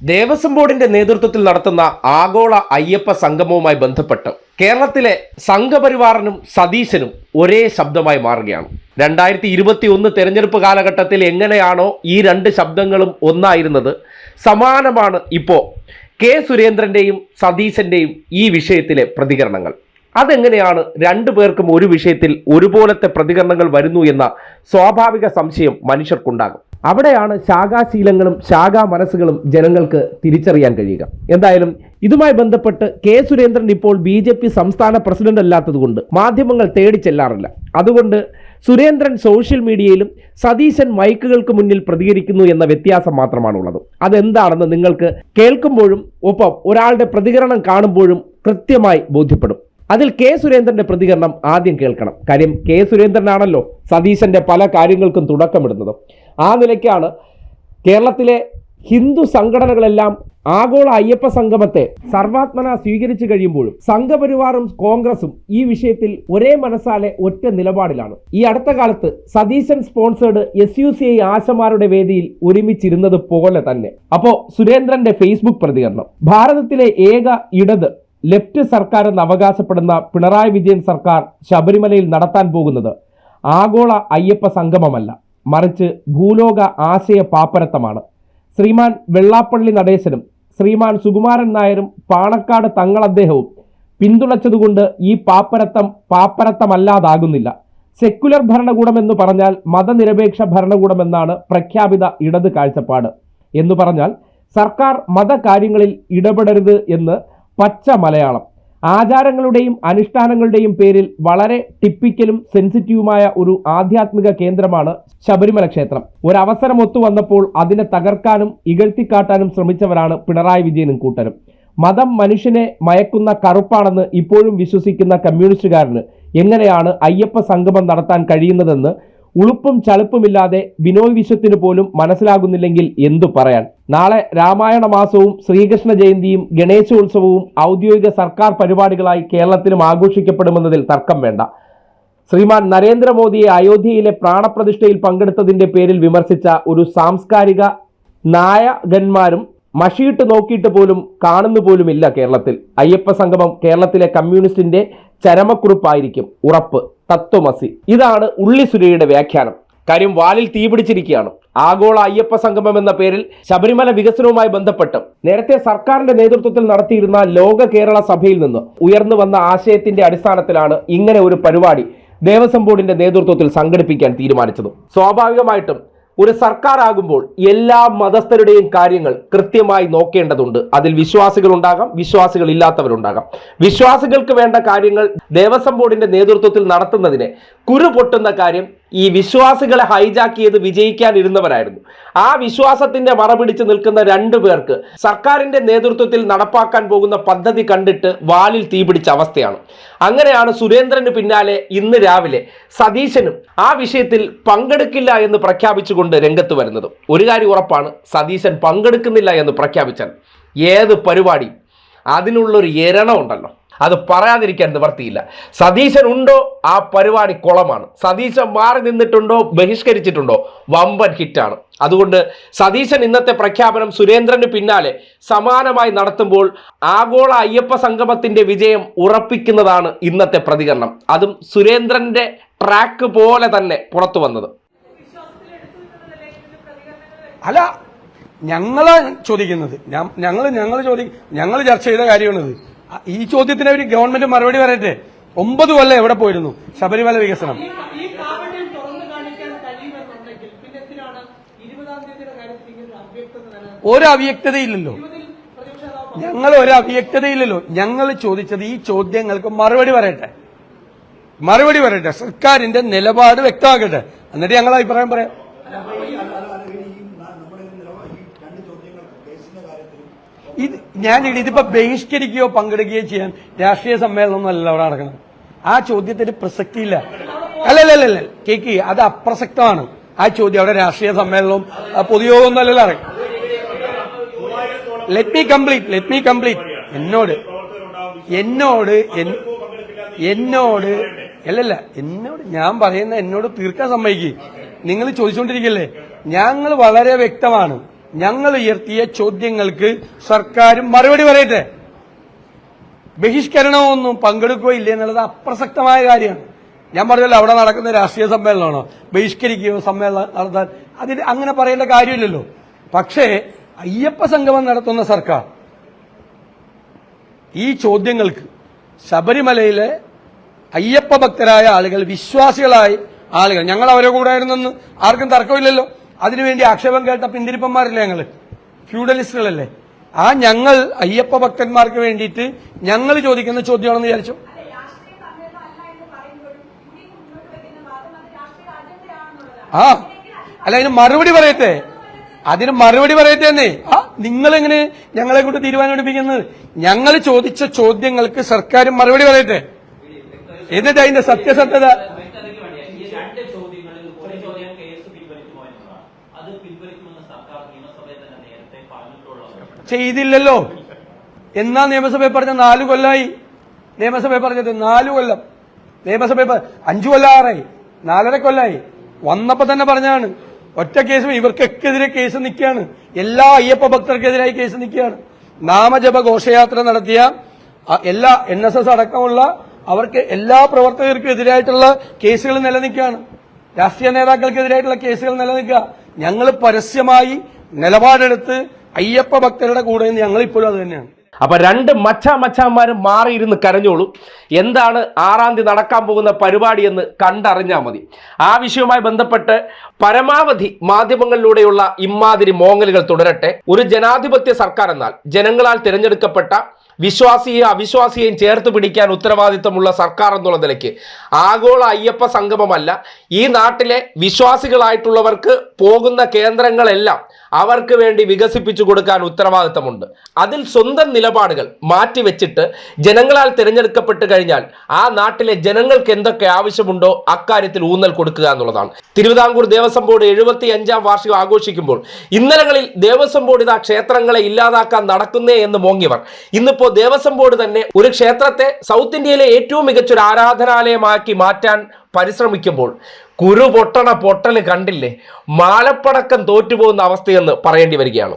ദേവസ്വം ബോർഡിന്റെ നേതൃത്വത്തിൽ നടത്തുന്ന ആഗോള അയ്യപ്പ സംഗമവുമായി ബന്ധപ്പെട്ട് കേരളത്തിലെ സംഘപരിവാറിനും സതീശനും ഒരേ ശബ്ദമായി മാറുകയാണ്. രണ്ടായിരത്തി ഇരുപത്തി ഒന്ന് തെരഞ്ഞെടുപ്പ് കാലഘട്ടത്തിൽ എങ്ങനെയാണോ ഈ രണ്ട് ശബ്ദങ്ങളും ഒന്നായിരുന്നത് സമാനമാണ് ഇപ്പോൾ കെ സുരേന്ദ്രന്റെയും സതീശന്റെയും ഈ വിഷയത്തിലെ പ്രതികരണങ്ങൾ. അതെങ്ങനെയാണ് രണ്ടു പേർക്കും ഒരു വിഷയത്തിൽ ഒരുപോലത്തെ പ്രതികരണങ്ങൾ വരുന്നു എന്ന സ്വാഭാവിക സംശയം മനുഷ്യർക്കുണ്ടാകും. അവിടെയാണ് ശാഖാശീലങ്ങളും ശാഖാ മനസ്സുകളും ജനങ്ങൾക്ക് തിരിച്ചറിയാൻ കഴിയുക. എന്തായാലും ഇതുമായി ബന്ധപ്പെട്ട് കെ സുരേന്ദ്രൻ ഇപ്പോൾ ബി ജെ പി സംസ്ഥാന പ്രസിഡന്റ് അല്ലാത്തതുകൊണ്ട് മാധ്യമങ്ങൾ തേടി ചെല്ലാറില്ല. അതുകൊണ്ട് സുരേന്ദ്രൻ സോഷ്യൽ മീഡിയയിലും സതീശൻ മൈക്കുകൾക്ക് മുന്നിൽ പ്രതികരിക്കുന്നു എന്ന വ്യത്യാസം മാത്രമാണുള്ളത്. അതെന്താണെന്ന് നിങ്ങൾക്ക് കേൾക്കുമ്പോഴും ഒപ്പം ഒരാളുടെ പ്രതികരണം കാണുമ്പോഴും കൃത്യമായി ബോധ്യപ്പെടും. അതിൽ കെ സുരേന്ദ്രന്റെ പ്രതികരണം ആദ്യം കേൾക്കണം. കാര്യം കെ സുരേന്ദ്രനാണല്ലോ സതീശന്റെ പല കാര്യങ്ങൾക്കും തുടക്കമിടുന്നത്. ആ നിലയ്ക്കാണ് കേരളത്തിലെ ഹിന്ദു സംഘടനകളെല്ലാം ആഗോള അയ്യപ്പ സംഗമത്തെ സർവാത്മന സ്വീകരിച്ചു കഴിയുമ്പോഴും സംഘപരിവാറും കോൺഗ്രസും ഈ വിഷയത്തിൽ ഒരേ മനസ്സാലെ ഒറ്റ നിലപാടിലാണ്. ഈ അടുത്ത കാലത്ത് Satheesan sponsored S U C I ആശമാരുടെ വേദിയിൽ ഒരുമിച്ചിരുന്നത് പോലെ തന്നെ. അപ്പോ സുരേന്ദ്രന്റെ ഫേസ്ബുക്ക് പ്രതികരണം. ഭാരതത്തിലെ ഏക ഇടത് ലെഫ്റ്റ് സർക്കാർ എന്ന് അവകാശപ്പെടുന്ന പിണറായി വിജയൻ സർക്കാർ ശബരിമലയിൽ നടത്താൻ പോകുന്നത് ആഗോള അയ്യപ്പ സംഗമമല്ല മറിച്ച് ഭൂലോക ആശയ പാപ്പരത്തമാണ്. ശ്രീമാൻ വെള്ളാപ്പള്ളി നടേശനും ശ്രീമാൻ സുകുമാരൻ നായരും പാണക്കാട് തങ്ങൾ അദ്ദേഹവും പിന്തുണച്ചതുകൊണ്ട് ഈ പാപ്പരത്തം പാപ്പരത്തമല്ലാതാകുന്നില്ല. സെക്കുലർ ഭരണകൂടം എന്ന് പറഞ്ഞാൽ മതനിരപേക്ഷ ഭരണകൂടമെന്നാണ് പ്രഖ്യാപിത ഇടത് കാഴ്ചപ്പാട്. എന്ന് പറഞ്ഞാൽ സർക്കാർ മതകാര്യങ്ങളിൽ ഇടപെടരുത് എന്ന് പച്ച മലയാളം. ആചാരങ്ങളുടെയും അനുഷ്ഠാനങ്ങളുടെയും പേരിൽ വളരെ ടിപ്പിക്കലും സെൻസിറ്റീവുമായ ഒരു ആധ്യാത്മിക കേന്ദ്രമാണ് ശബരിമല ക്ഷേത്രം. ഒരവസരം ഒത്തു വന്നപ്പോൾ അതിനെ തകർക്കാനും ഇകഴ്ത്തിക്കാട്ടാനും ശ്രമിച്ചവരാണ് പിണറായി വിജയനും കൂട്ടരും. മതം മനുഷ്യനെ മയക്കുന്ന കറുപ്പാണെന്ന് ഇപ്പോഴും വിശ്വസിക്കുന്ന കമ്മ്യൂണിസ്റ്റുകാരന് എങ്ങനെയാണ് അയ്യപ്പ സംഗമം നടത്താൻ കഴിയുന്നതെന്ന് ഉളുപ്പും ചളുപ്പുമില്ലാതെ ബിനോയ് വിശ്വത്തിന് പോലും മനസ്സിലാകുന്നില്ലെങ്കിൽ എന്തു പറയാൻ? നാളെ രാമായണ മാസവും ശ്രീകൃഷ്ണ ജയന്തിയും ഗണേശോത്സവവും ഔദ്യോഗിക സർക്കാർ പരിപാടികളായി കേരളത്തിലും ആഘോഷിക്കപ്പെടുമെന്നതിൽ തർക്കം വേണ്ട. ശ്രീമാൻ നരേന്ദ്രമോദിയെ അയോധ്യയിലെ പ്രാണപ്രതിഷ്ഠയിൽ പങ്കെടുത്തതിന്റെ പേരിൽ വിമർശിച്ച ഒരു സാംസ്കാരിക നായകന്മാരും മഷിയിട്ട് നോക്കിയിട്ട് പോലും കാണുന്നു പോലുമില്ല കേരളത്തിൽ. അയ്യപ്പ സംഗമം കേരളത്തിലെ കമ്മ്യൂണിസ്റ്റിന്റെ ചരമക്കുറിപ്പായിരിക്കും. ഉറപ്പ്. തത്വമസി. ഇതാണ് ഉള്ളി സുരയുടെ വ്യാഖ്യാനം. കാര്യം വാലിൽ തീപിടിച്ചിരിക്കുകയാണ് ആഗോള അയ്യപ്പ സംഗമം എന്ന പേരിൽ ശബരിമല വികസനവുമായി ബന്ധപ്പെട്ട് നേരത്തെ സർക്കാരിന്റെ നേതൃത്വത്തിൽ നടത്തിയിരുന്ന ലോക കേരള സഭയിൽ നിന്ന് ഉയർന്നു വന്ന ആശയത്തിന്റെ അടിസ്ഥാനത്തിലാണ് ഇങ്ങനെ ഒരു പരിപാടി ദേവസ്വം ബോർഡിന്റെ നേതൃത്വത്തിൽ സംഘടിപ്പിക്കാൻ തീരുമാനിച്ചത്. സ്വാഭാവികമായിട്ടും ഒരു സർക്കാർ ആകുമ്പോൾ എല്ലാ മതസ്ഥരുടെയും കാര്യങ്ങൾ കൃത്യമായി നോക്കേണ്ടതുണ്ട്. അതിൽ വിശ്വാസികൾ ഉണ്ടാകാം വിശ്വാസികൾ ഇല്ലാത്തവരുണ്ടാകാം. വിശ്വാസികൾക്ക് വേണ്ട കാര്യങ്ങൾ ദേവസ്വം ബോർഡിന്റെ നേതൃത്വത്തിൽ നടത്തുന്നതിനെ കുരു പൊട്ടുന്ന കാര്യം ഈ വിശ്വാസികളെ ഹൈജാക്ക് ചെയ്ത് വിജയിക്കാനിരുന്നവരായിരുന്നു. ആ വിശ്വാസത്തിന്റെ മറപിടിച്ച് നിൽക്കുന്ന രണ്ടു പേർക്ക് സർക്കാരിന്റെ നേതൃത്വത്തിൽ നടപ്പാക്കാൻ പോകുന്ന പദ്ധതി കണ്ടിട്ട് വാലിൽ തീപിടിച്ച അവസ്ഥയാണ്. അങ്ങനെയാണ് സുരേന്ദ്രന് പിന്നാലെ ഇന്ന് രാവിലെ സതീശനും ആ വിഷയത്തിൽ പങ്കെടുക്കില്ല എന്ന് പ്രഖ്യാപിച്ചുകൊണ്ട് രംഗത്ത് വരുന്നത്. ഒരു കാര്യം ഉറപ്പാണ് സതീശൻ പങ്കെടുക്കുന്നില്ല എന്ന് പ്രഖ്യാപിച്ചാൽ ഏത് പരിപാടി അതിനുള്ളൊരു എരണം ഉണ്ടല്ലോ അത് പറയാതിരിക്കാൻ നിവർത്തിയില്ല സതീശൻ ഉണ്ടോ? ആ പരിപാടി കുളമാണ്. സതീശൻ മാറി നിന്നിട്ടുണ്ടോ? ബഹിഷ്കരിച്ചിട്ടുണ്ടോ? വമ്പൻ ഹിറ്റാണ്. അതുകൊണ്ട് സതീശൻ ഇന്നത്തെ പ്രഖ്യാപനം സുരേന്ദ്രന് പിന്നാലെ സമാനമായി നടത്തുമ്പോൾ ആഗോള അയ്യപ്പ സംഗമത്തിന്റെ വിജയം ഉറപ്പിക്കുന്നതാണ് ഇന്നത്തെ പ്രതികരണം. അതും സുരേന്ദ്രന്റെ ട്രാക്ക് പോലെ തന്നെ പുറത്തു വന്നത്. അല്ല ഞങ്ങളാണ് ചോദിക്കുന്നത്. ഞങ്ങൾ ഞങ്ങൾ ചോദി ഞങ്ങൾ ചർച്ച ചെയ്ത കാര്യമാണിത്. ഈ ചോദ്യത്തിന് അവർ ഗവൺമെന്റ് മറുപടി പറയട്ടെ? ഒമ്പത് കൊല്ലം എവിടെ പോയിരുന്നു? ശബരിമല വികസനം. ഒരു അവ്യക്തത ഒരു അവ്യക്തതയില്ലല്ലോ. ഞങ്ങൾ ഒരു അവ്യക്തതയില്ലല്ലോ. ഞങ്ങൾ ചോദിച്ചത് ഈ ചോദ്യങ്ങൾക്ക് മറുപടി പറയട്ടെ? മറുപടി പറയട്ടെ? സർക്കാരിന്റെ നിലപാട് വ്യക്തമാക്കട്ടെ? എന്നിട്ട് ഞങ്ങൾ അഭിപ്രായം പറയാം. ഇത് ഞാൻ ഇതിപ്പോ ബഹിഷ്കരിക്കുകയോ പങ്കെടുക്കുകയോ ചെയ്യാൻ രാഷ്ട്രീയ സമ്മേളനമൊന്നുമല്ല അവിടെ നടക്കുന്നത്. ആ ചോദ്യത്തിന് പ്രസക്തിയില്ല. അല്ലല്ലല്ല കേക്ക് അത് അപ്രസക്തമാണ്. ആ ചോദ്യം അവിടെ രാഷ്ട്രീയ സമ്മേളനവും പൊതുയോഗമൊന്നും അല്ലല്ലോ അറിയാം. Let me complete let me complete എന്നോട് എന്നോട് എന്നോട് അല്ലല്ല എന്നോട് ഞാൻ പറയുന്ന എന്നോട് തീർക്കാൻ സമ്മതിക്കുക നിങ്ങൾ ചോദിച്ചുകൊണ്ടിരിക്കല്ലേ? ഞങ്ങൾ വളരെ വ്യക്തമാണ്. ഞങ്ങൾ ഉയർത്തിയ ചോദ്യങ്ങൾക്ക് സർക്കാരും മറുപടി പറയട്ടെ? ബഹിഷ്കരണമൊന്നും പങ്കെടുക്കുകയില്ല എന്നുള്ളത് അപ്രസക്തമായ കാര്യമാണ്. ഞാൻ പറഞ്ഞല്ലോ അവിടെ നടക്കുന്ന രാഷ്ട്രീയ സമ്മേളനമാണോ? ബഹിഷ്കരിക്കുകയോ സമ്മേളനം നടത്താൻ അതിന് അങ്ങനെ പറയേണ്ട കാര്യമില്ലല്ലോ. പക്ഷേ അയ്യപ്പ സംഗമം നടത്തുന്ന സർക്കാർ ഈ ചോദ്യങ്ങൾക്ക് ശബരിമലയിലെ അയ്യപ്പ ഭക്തരായ ആളുകൾ വിശ്വാസികളായ ആളുകൾ ഞങ്ങൾ അവരെ കൂടെ ആയിരുന്നെന്ന് ആർക്കും തർക്കമില്ലല്ലോ. അതിനുവേണ്ടി ആക്ഷേപം കേട്ട പിന്തിരിപ്പന്മാരല്ലേ ഞങ്ങൾ ഫ്യൂഡലിസ്റ്റുകളല്ലേ? ആ ഞങ്ങൾ അയ്യപ്പ ഭക്തന്മാർക്ക് വേണ്ടിയിട്ട് ഞങ്ങൾ ചോദിക്കുന്ന ചോദ്യമാണെന്ന് വിചാരിച്ചു. ആ അല്ല അതിന് മറുപടി പറയട്ടെ? അതിന് മറുപടി പറയട്ടെ എന്നേ. ആ നിങ്ങൾ എങ്ങനെ ഞങ്ങളെ കൊണ്ട് തീരുമാനം എടുപ്പിക്കുന്നത് ഞങ്ങൾ ചോദിച്ച ചോദ്യങ്ങൾക്ക് സർക്കാരും മറുപടി പറയട്ടെ? എന്നിട്ട് അതിന്റെ സത്യസത്യത വ്യക്തതയ്ക്ക് വേണ്ടി ഈ രണ്ട് ചോദ്യങ്ങളിൽ ഒരു ചോദ്യം കേസ് പിൻവലിക്കുമോ എന്നതാണ് അത് പിൻവലിക്കുമെന്ന് സർക്കാർ നിയമസഭയിൽ തന്നെ നേരത്തെ പറഞ്ഞിട്ടുള്ളതാണ് ചെയ്തില്ലല്ലോ. എന്നാ നിയമസഭയിൽ പറഞ്ഞ നാലു കൊല്ലായി? നിയമസഭയിൽ പറഞ്ഞത് നാലു കൊല്ലം. നിയമസഭയിൽ അഞ്ചു കൊല്ലാറായി. നാലര കൊല്ലായി. വന്നപ്പോ തന്നെ പറഞ്ഞാണ് ഒറ്റ കേസും ഇവർക്കൊക്കെതിരെ കേസ് നിൽക്കുകയാണ്. എല്ലാ അയ്യപ്പ ഭക്തർക്കെതിരായി കേസ് നിൽക്കുകയാണ്. നാമജപ ഘോഷയാത്ര നടത്തിയ എല്ലാ എൻ എസ് എസ് അടക്കമുള്ള അവർക്ക് എല്ലാ പ്രവർത്തകർക്കും എതിരായിട്ടുള്ള കേസുകൾ നിലനിൽക്കുകയാണ്. രാഷ്ട്രീയ നേതാക്കൾക്കെതിരായിട്ടുള്ള കേസുകൾ നിലനിൽക്കുക. ഞങ്ങൾ പരസ്യമായി നിലപാടെടുത്ത് അയ്യപ്പ ഭക്തരുടെ കൂടെ ഞങ്ങൾ ഇപ്പോഴും അത് തന്നെയാണ്. അപ്പൊ രണ്ട് മച്ചാ മച്ചാന്മാരും മാറിയിരുന്ന് കരഞ്ഞോളൂ. എന്താണ് ആറാം തീയതി നടക്കാൻ പോകുന്ന പരിപാടി എന്ന് കണ്ടറിഞ്ഞാൽ മതി. ആ വിഷയവുമായി ബന്ധപ്പെട്ട് പരമാവധി മാധ്യമങ്ങളിലൂടെയുള്ള ഇമാതിരി മോങ്ങലുകൾ തുടരട്ടെ. ഒരു ജനാധിപത്യ സർക്കാർ എന്നാൽ ജനങ്ങളാൽ തിരഞ്ഞെടുക്കപ്പെട്ട വിശ്വാസിയെയും അവിശ്വാസിയെയും ചേർത്ത് പിടിക്കാൻ ഉത്തരവാദിത്തമുള്ള സർക്കാർ എന്നുള്ള നിലയ്ക്ക്. ആഗോള അയ്യപ്പ സംഗമമല്ല ഈ നാട്ടിലെ വിശ്വാസികളായിട്ടുള്ളവർക്ക് പോകുന്ന കേന്ദ്രങ്ങളെല്ലാം അവർക്ക് വേണ്ടി വികസിപ്പിച്ചു കൊടുക്കാൻ ഉത്തരവാദിത്തമുണ്ട്. അതിൽ സ്വന്തം നിലപാടുകൾ മാറ്റിവെച്ചിട്ട് ജനങ്ങളാൽ തിരഞ്ഞെടുക്കപ്പെട്ട് കഴിഞ്ഞാൽ ആ നാട്ടിലെ ജനങ്ങൾക്ക് എന്തൊക്കെ ആവശ്യമുണ്ടോ അക്കാര്യത്തിൽ ഊന്നൽ കൊടുക്കുക എന്നുള്ളതാണ്. തിരുവിതാംകൂർ ദേവസ്വം ബോർഡ് എഴുപത്തി അഞ്ചാം വാർഷികം ആഘോഷിക്കുമ്പോൾ ഇന്നലകളിൽ ദേവസ്വം ബോർഡ് ഇതാ ക്ഷേത്രങ്ങളെ ഇല്ലാതാക്കാൻ നടക്കുന്നേ എന്ന് മോങ്ങിയവർ. ഇന്നിപ്പോ ദേവസ്വം ബോർഡ് തന്നെ ഒരു ക്ഷേത്രത്തെ സൗത്ത് ഇന്ത്യയിലെ ഏറ്റവും മികച്ചൊരു ആരാധനാലയമാക്കി മാറ്റാൻ പരിശ്രമിക്കുമ്പോൾ കുരു പൊട്ടണ പൊട്ടൽ കണ്ടില്ലേ? മാലപ്പടക്കം തോറ്റുപോകുന്ന അവസ്ഥയെന്ന് പറയേണ്ടി വരികയാണ്.